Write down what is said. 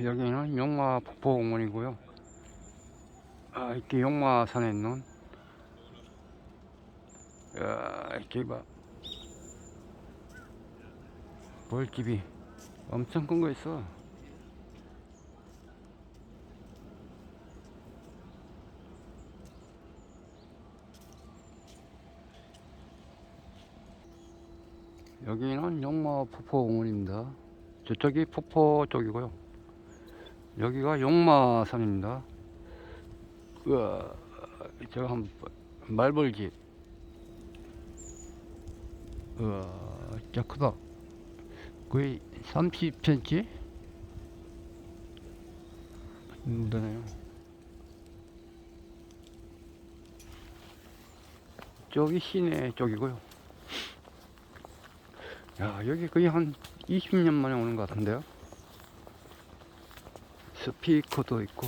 여기는 용마 폭포공원이고요. 아, 이렇게 용마산에 있는 야, 이렇게 봐. 벌집이 엄청 큰 거 있어. 여기는 용마 폭포공원입니다. 저쪽이 폭포 쪽이고요. 여기가 용마산입니다. 우와, 저거 한 말벌집. 우와, 진짜 크다. 거의 30cm? 음, 되네요. 저기 시내 쪽이고요. 야, 여기 거의 한 20년 만에 오는 것 같은데요. 스피커도 있고.